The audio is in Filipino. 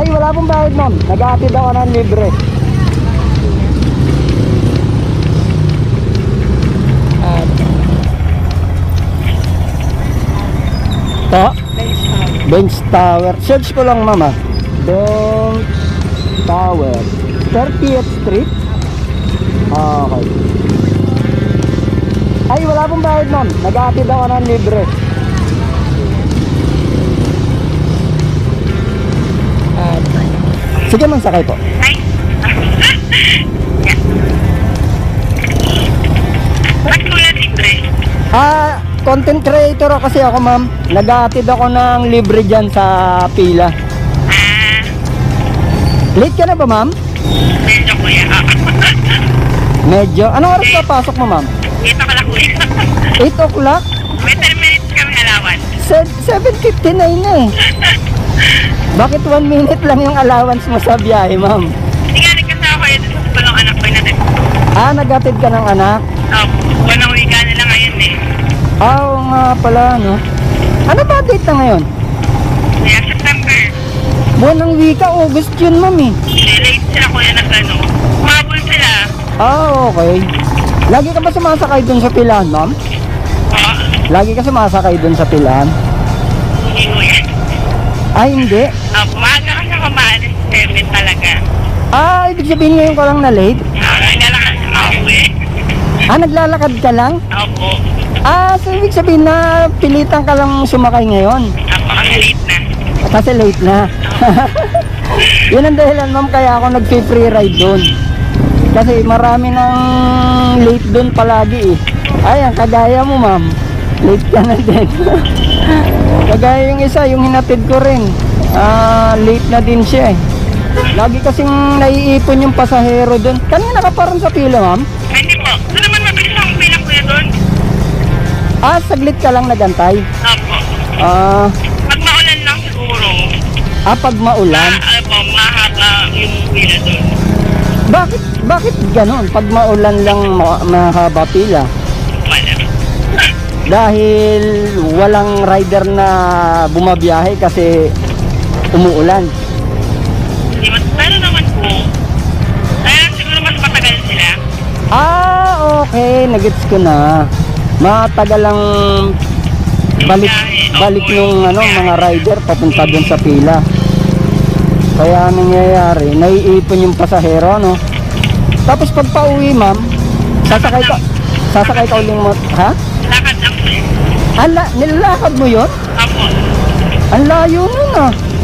Ay, wala pong bayad ma'am. Nag-aatid ako ng libre. At... To? Bench Tower. Search ko lang mama. Bench Tower. 30th Street. Ah, Okay. Ay, wala pong bayad ma'am. Nag-aatid ako ng libre. Sige man sakay po. Ay. Ba't ko na libre? Ah, content creator ako kasi ako ma'am. Nag-aatid ako ng libre dyan sa pila. Ah, Late ka na ba ma'am? medyo kuya. Medyo. Anong oras pa pasok mo ma'am? Dito ka lang kuya. 8 o'clock? May 10 minutes kami alawan. Se- 7.59 na eh. Bakit 1 minute lang yung allowance mo sa biyahe ma'am? Hindi nga nagkasama ko yun sa bulong anak ko natin. Ah, nag-atid ka ng anak? Opo, walang wika na lang ngayon eh. Ah, oo nga pala, no? Ano ba date na ngayon? Kaya September. Buwan ng wika, August yun ma'am eh. Hindi, late sila kuya na ano. Umabol sila. Ah, okay. Lagi ka ba sumasakay dun sa pilahan ma'am? Oo, Lagi ka sumasakay dun sa pilahan? hindi kuya. Ah, hindi. Opo, maaga kasi ako maalis 7 talaga. Ah, ibig sabihin ngayon ka lang na late? Ah, naglalakad ako eh. Ah, naglalakad ka lang? Opo, Ah, so ibig sabihin na pilitan ka lang sumakay ngayon? opo, kasi late na. Kasi late na. Yun ang dahilan ma'am kaya ako nag-free ride doon. Kasi marami nang late doon palagi eh. Ayan, kagaya mo ma'am. Late ka na din. kagaya yung isa, yung hinatid ko rin. Ah, late na din siya eh. Lagi kasing naiipon yung pasahero doon. Kanina ka parang sa pila ma'am. Hindi po, ito naman mabilis akong bilang kuya doon. Ah, saglit ka lang nagantay. Opo, Ah, pag maulan lang siguro. ah pag maulan. Ma, ano po, mahaba yung pila doon. Bakit bakit ganoon? Pag maulan lang ma- mahaba pila. Wala. Dahil walang rider na bumabiyahe kasi umuulan. Pero naman po, kaya siguro mas matagal sila. Ah, okay, nagets ko na. Matagal lang balik balik nung ano mga rider papunta doon sa pila. Kaya nangyayari, naiipon yung pasahero, no? Tapos pag pauwi, ma'am, sasakay ka sasakay ka uling mo, ha? Lakad lang po. Ala, nilalakad mo 'yon? Ang layo nun ah.